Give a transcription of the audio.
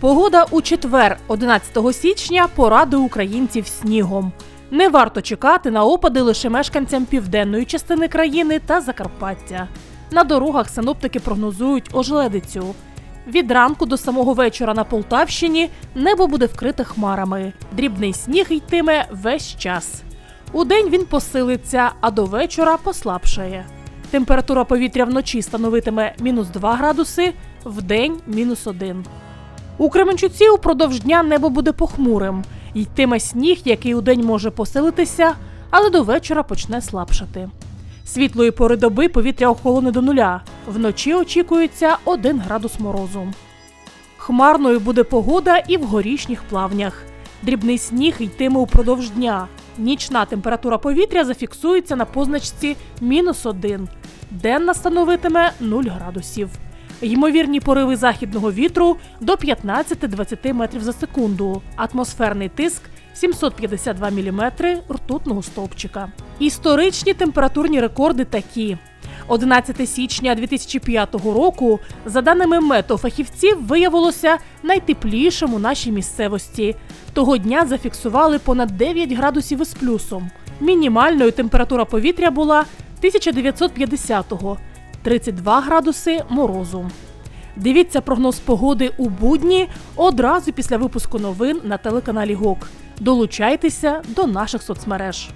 Погода у четвер, 11 січня, порадує українців снігом. Не варто чекати на опади лише мешканцям південної частини країни та Закарпаття. На дорогах синоптики прогнозують ожеледицю. Від ранку до самого вечора на Полтавщині небо буде вкрите хмарами. Дрібний сніг йтиме весь час. Удень він посилиться, а до вечора послабшає. Температура повітря вночі становитиме мінус 2 градуси, вдень мінус 1. У Кременчуці упродовж дня небо буде похмурим. Йтиме сніг, який удень може посилитися, але до вечора почне слабшати. Світлої пори доби повітря охолоне до нуля. Вночі очікується 1 градус морозу. Хмарною буде погода і в горішніх плавнях. Дрібний сніг йтиме упродовж дня. Нічна температура повітря зафіксується на позначці мінус 1. Денна становитиме 0 градусів. Ймовірні пориви західного вітру до 15-20 метрів за секунду. Атмосферний тиск 752 мм ртутного стовпчика. Історичні температурні рекорди такі. 11 січня 2005 року, за даними метеофахівців, виявилося найтеплішим у нашій місцевості. Того дня зафіксували понад 9 градусів із плюсом. Мінімальною температура повітря була 1950-го 32 градуси морозу. Дивіться прогноз погоди у будні одразу після випуску новин на телеканалі ГОК. Долучайтеся до наших соцмереж.